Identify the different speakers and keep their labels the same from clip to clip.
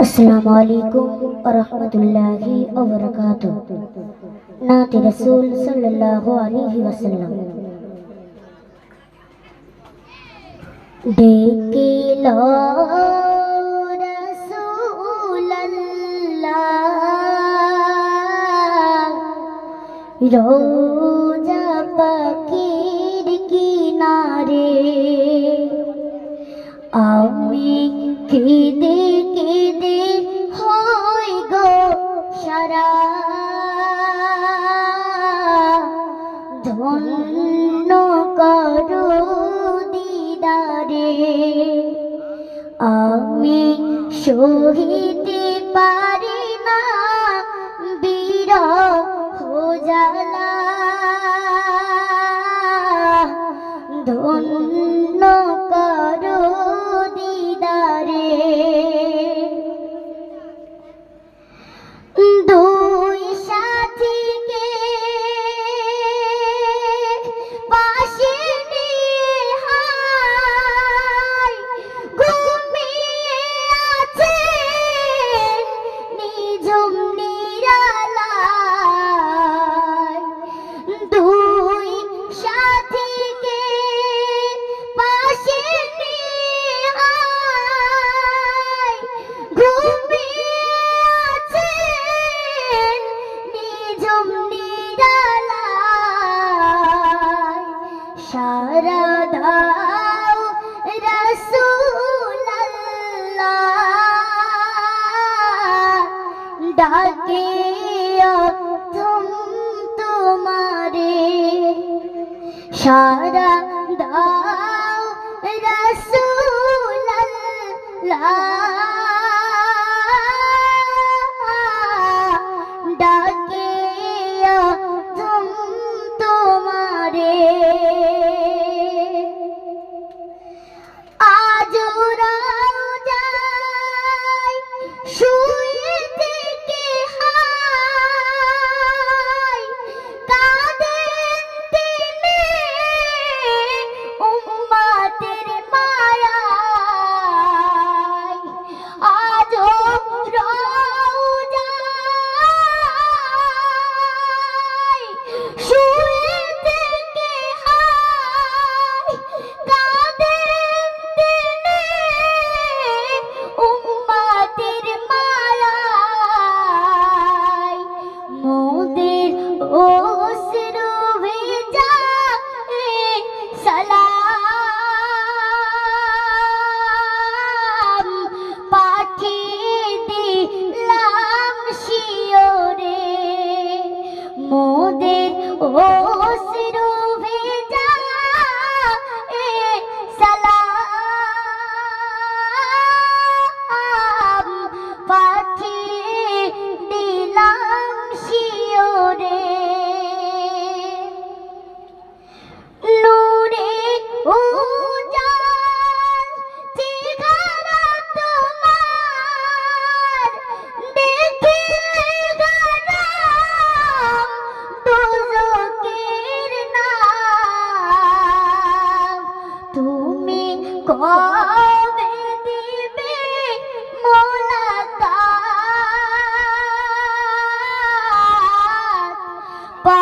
Speaker 1: السلام علیکم ورحمت اللہ وبرکاتہ۔ نات رسول صلی اللہ علیہ وسلم۔ دیکھ لو رسول روزہ پکیر کنارے آمی کی دے ধন্য করো দিদারে। আমি সহিতে পারি না বীর জ্বালা। ধন্য সারা দাও রাসূলুল্লাহ। ডাকে তুম তোমারে সারা দাও রাসূলুল্লাহ। oh.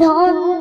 Speaker 1: ধন্য